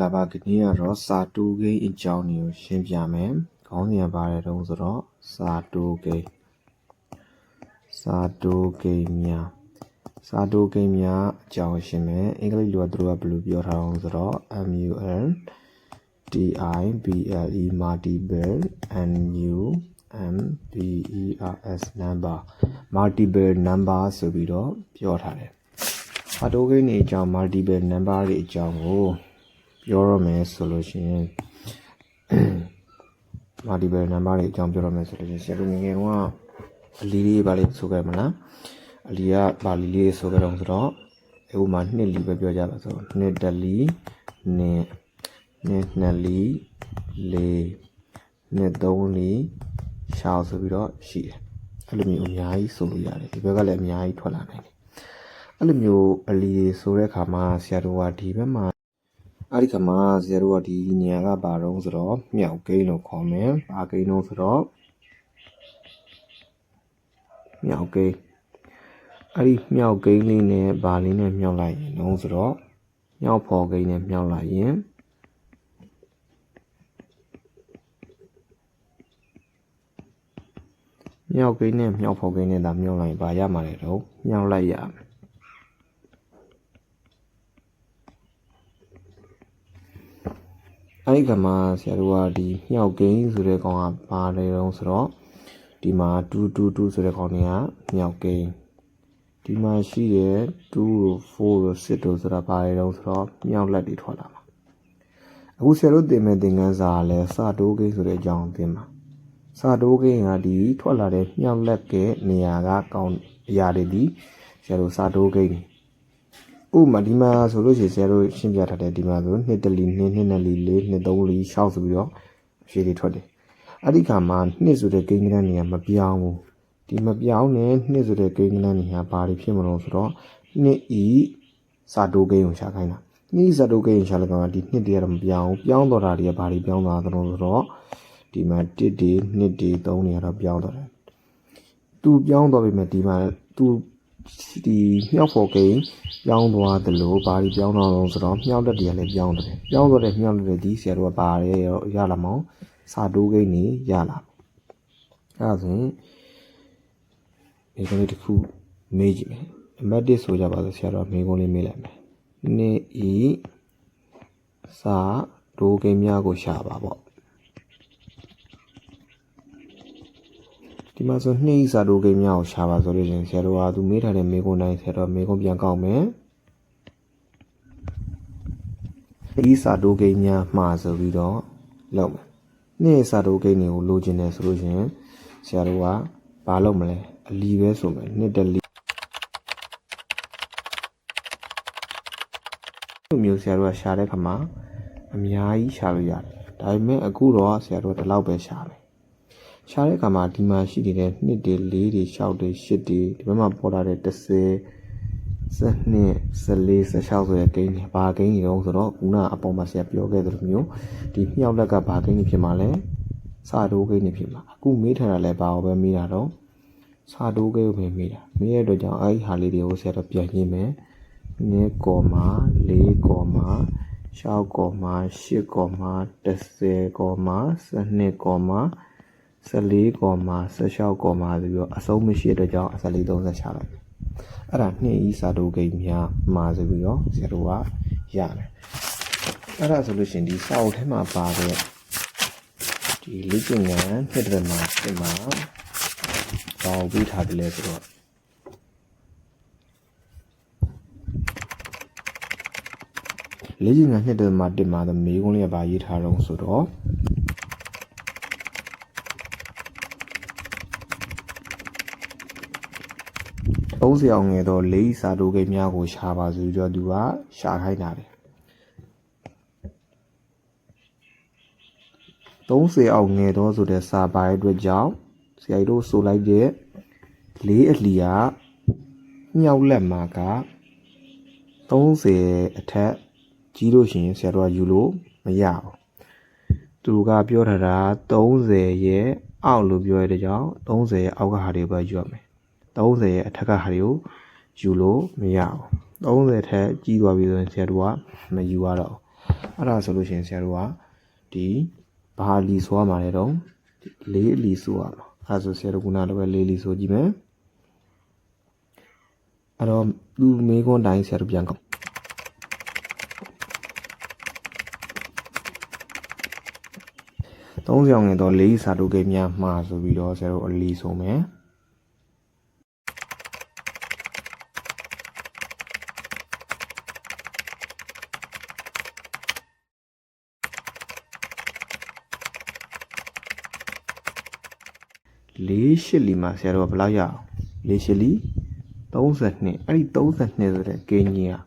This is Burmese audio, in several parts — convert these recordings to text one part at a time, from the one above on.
္ဂလာပါဒီနေ့ကတော့စာတိုးဂိမ်းအကြောင်းတွေကိုရှင်းပြမယ်ခေါင်းစဉ်ပါတယ်တုံးဆိုတော့စာတိုးဂိမ်းစာတိုးဂိမ်းများစာတိုးဂိမ်းများအကြောင်းရှင်းမယ်အင်္ဂလိပ်လိုကသူတို့ကဘယ်လိုပြောထားအောင်ဆိုတော့ MUL DIBLE multiple NU MBERS number multiple number ဆိုပြီးတော့ပြောထားတယ်စာတိုးဂိမ်းတွေအကြောင်း multiple number တွေအကြောင်းကို ပြောရမယ်ဆိုလို့ရှိရင် multiple number တွေအကြောင်းပြောရမယ်ဆိုလို့ရှိရင်ဆရာတို့ငယ်ငယ်တုန်းကအလီလေးပါလေးဆိုခဲ့မလားအလီကပါလီလေးဆိုခဲ့တော့ဆိုတော့အခုမှနှစ်လီပဲပြောကြပါဆိုနှစ်တလီနှစ်နှစ်နှစ်လီလေးနှစ်သုံးလီရှောက်ဆိုပြီးတော့ရှိတယ်အဲ့လိုမျိုးအများကြီးဆိုလို့ရတယ်ဒီဘက်ကလည်းအများကြီးထွက်လာနိုင်တယ်အဲ့လိုမျိုးအလီဆိုတဲ့ခါမှာဆရာတို့ကဒီဘက်မှာ အဲ့ဒီခါမှာဇီရိုကဒီနေရာကဘာတော့ဆိုတော့မြောက်ကိန်းလို့ခေါ်မယ်။ဘာကိန်းလို့ဆိုတော့မြောက်ကိန်းအဲ့ဒီမြောက်ကိန်းလေးနဲ့ဘာလေးနဲ့မြောက်လိုက်ရင်တော့ဆိုတော့မြောက်ဖော်ကိန်းနဲ့မြောက်လိုက်ရင်မြောက်ကိန်းနဲ့မြောက်ဖော်ကိန်းနဲ့ဒါမြောက်လိုက်ရင်ဘာရမှာလဲတော့မြောက်လိုက်ရမယ် အဲ့ဒီကမှာဆရာတို့ကဒီမြောက်ကိန်းဆိုတဲ့ကောင်ကဘာလဲတော့ဆိုတော့ဒီမှာ222ဆိုတဲ့ကောင်တွေကမြောက်ကိန်းဒီမှာရှိတဲ့2တို့4တို့6တို့ဆိုတာဘာလဲတော့ဆိုတော့မြောက်လက်တွေထွက်လာမှာအခုဆရာတို့သင်မဲ့သင်ခန်းစာကလည်းစာတိုးကိန်းဆိုတဲ့အကြောင်းသင်မှာစာတိုးကိန်းကဒီထွက်လာတဲ့မြောက်လက်ကနေရာကကောင်းအရာတွေဒီဆရာတို့စာတိုးကိန်း ဥပမာဒီမှာဆိုလို့ရှိရင်ဆရာတို့ရှင်းပြထားတဲ့ဒီမှာဆိုနှစ်တလီနှစ်နှစ်နှစ်လီလေးနှစ်သုံးလီရှောက်ဆိုပြီးတော့ရှည်တွေထွက်တယ်အဲ့ဒီခါမှာနှစ်ဆိုတဲ့ကိန်းကနန်းနေရာမပြောင်းဘူးဒီမပြောင်းနဲ့နှစ်ဆိုတဲ့ကိန်းကနန်းနေရာဘာတွေဖြစ်မလို့ဆိုတော့နှစ်ဤစာတိုးကိန်းကိုရှာခိုင်းတာနှစ်ဤစာတိုးကိန်းကိုရှာလိုက်တော့ဒီနှစ်တွေကတော့မပြောင်းဘူးပြောင်းတော့တာတွေကဘာတွေပြောင်းသွားသလဲဆိုတော့ဒီမှာတစ်တွေနှစ်တွေသုံးတွေကတော့ပြောင်းသွားတယ်သူပြောင်းသွားပြီမဲ့ဒီမှာသူ ဒီမြောက်ဖို့ကိန်းပြောင်းသွားတယ်လို့ဘာကြီးပြောင်းသွားတော့ဆိုတော့မြောက်လက်တွေကလည်းပြောင်းတယ်ပြောင်းသွားတဲ့မြောက်လက်တွေဒီဆရာတို့ကပါရဲရလာမောင်စာတိုးကိန်းနေရလာအဲ့ဒါဆိုရင်ဒီကနေ့တစ်ခုမေးကြည့်မယ်အမတ်တစ်ဆိုကြပါစို့ဆရာတို့မေးခွန်းလေးမေးလိုက်မယ်နေ့ဤစာတိုးကိန်းများကိုရှာပါပေါ့ ဒီမှာဆိုနှိမ့်စာတိုးကိန်းများကိုရှာပါဆိုလို့ရှင်ဆရာတို့ကသူမေးထားတဲ့မေးခွန်းတိုင်းဆရာတို့မေးခွန်းပြန်ကောက်မယ်ဒီစာတိုးကိန်းများမှားဆိုပြီးတော့လုပ်မယ်နေ့စာတိုးကိန်းတွေကိုလိုချင်တယ်ဆိုလို့ရှင်ဆရာတို့ကဘာလုပ်မလဲအလီပဲဆိုမယ်နှစ်တလီလိုမျိုးဆရာတို့ကရှာတဲ့ခါမှာအများကြီးရှာလို့ရတယ်ဒါပေမဲ့အခုတော့ဆရာတို့ကဒီလောက်ပဲရှာမယ် ရှားတဲ့အခါမှာဒီမှာရှိနေတဲ့နှစ်တွေလေးတွေရှောက်တွေရှစ်တွေဒီဘက်မှာပေါ်လာတဲ့30 12 14 16ဆိုတဲ့ဂိမ်းတွေဘာဂိမ်းတွေတော့ဆိုတော့ခုနအပေါ်မှာဆရာပြောခဲ့သလိုမျိုးဒီမြောက်လက်ကဘာဂိမ်းတွေဖြစ်မှာလဲစာတိုးဂိမ်းတွေဖြစ်မှာအခုမေးထားတာလဲဘာကိုပဲမေးတာတော့စာတိုးဂိမ်းကိုပဲမေးတာမေးရတဲ့အတွက်ကြောင့်အဲဒီဟာလေးတွေကိုဆရာတော့ပြန်ရင်းမယ်9ကော်မာ4ကော်မာ6ကော်မာ8ကော်မာ10ကော်မာ12ကော်မာ 14ကော်မာ16ကော်မာဆိုပြီးတော့အစုံမရှိတဲ့အတွက်ကြောင့်14 30ချလိုက်တယ်။အဲ့ဒါနှစ်ဤစာတိုးကိန်းများမှာဆိုပြီးတော့ဇီရိုကရတယ်။အဲ့ဒါဆိုလို့ရှိရင်ဒီစာအုပ်ထဲမှာပါတဲ့ဒီလေ့ကျင့်ခန်းနှစ်တရမှာဒီမှာဘာကိုပြီးထားတယ်လဲဆိုတော့လေ့ကျင့်ခန်းနှစ်တရမှာတင်မှာသမီးကုန်းလေးကပါရေးထားတော့ဆိုတော့ သုံးစရာငယ်သောလေးစာတိုးကိန်းများကိုရှာပါဆိုပြီးတော့သူကရှာခိုင်းတာတယ်30အောင်ငယ်သောဆိုတဲ့စာပါတဲ့အတွက်ကြောင့်ဆရာကြီးတို့ဆိုလိုက်တဲ့လေးအလီကမြောက်လက်မှာက30အထက်ကြီးလို့ရှိရင်ဆရာတို့ကယူလို့မရဘူးသူကပြောထားတာ30ရဲ့အောက်လို့ပြောရတဲ့ကြောင့်30ရဲ့အောက်ကဟာတွေပဲယူရမယ် 30ရဲ့အထက်ကဟာတွေကိုယူလို့မရဘူး30ထက်ကြီးသွားပြီဆိုရင်ဆရာတို့ကမယူရတော့အဲ့ဒါဆိုလို့ရှိရင်ဆရာတို့ကဒီဘာလီဆိုရမှာလဲတော့လေးလီဆိုရမှာအဲ့ဒါဆိုဆရာတို့ကနာတော့ပဲလေးလီဆိုကြည့်မယ်အဲ့တော့သူမေးခွန်းတိုင်းဆရာတို့ပြန်ကောက်သုံးဆောင်ငယ်တော့လေးစာတို့ကိများမှာဆိုပြီးတော့ဆရာတို့အလီဆိုမယ် လေးရှစ်လီမှာဆရာတို့ကဘယ်လောက်ရအောင်လေးရှစ်လီ32အဲ့ဒီ32ဆိုတဲ့ကိန်းကြီးอ่ะ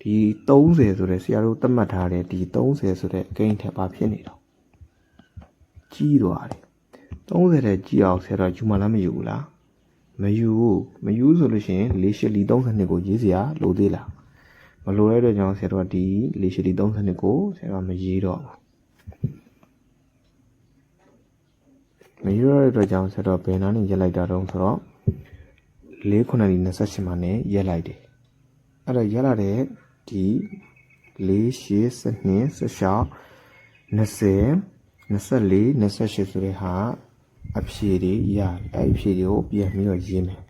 ဒီ30ဆိုတဲ့ဆရာတို့သတ်မှတ်ထားတဲ့ဒီ30ဆိုတဲ့ကိန်းထက်ပါဖြစ်နေတော့ကြီးသွားတယ်30တဲ့ကြီးအောင်ဆရာတို့ယူမလားမယူဘူးလားမယူဘူးမယူဆိုလို့ရှိရင်လေးရှစ်လီ32ကိုရေးစရာလိုသေးလားမလိုတဲ့အတွက်ကြောင့်ဆရာတို့ကဒီလေးရှစ်လီ32ကိုဆရာတို့ကမရေးတော့ဘူး မရရတဲ့အတွက်ကြောင့်ဆက်တော့ဘယ်နာနေရက်လိုက်တာတုံးဆိုတော့၄ခုနှစ်28မှာနေရက်လိုက်တယ်အဲ့တော့ရက်လာတဲ့ဒီ၄ရှစ်စနစ်စရှောက်20 24 28ဆိုတဲ့ဟာအဖြေတွေရအဲ့အဖြေတွေကိုပြန်ပြီးတော့ရေးမယ်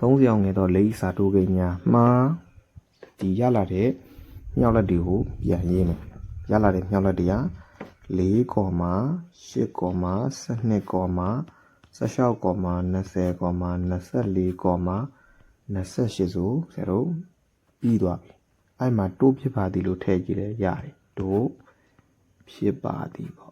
သုံးဆောင်ငယ်တော့လိစာတိုးကိန်းများမှားဒီရလာတဲ့ မြောက်လက်တွေကိုပြန်ရင်းမယ်ရလာတဲ့မြောက်လက်တွေက4ကော်မာ8ကော်မာ12ကော်မာ16ကော်မာ20ကော်မာ24ကော်မာ28ဆိုဆရာတို့ပြီးသွားပြီအဲ့မှာတိုးဖြစ်ပါသည်လို့ထည့်ကြည့်လဲရတယ်တိုးဖြစ်ပါသည်ပေါ့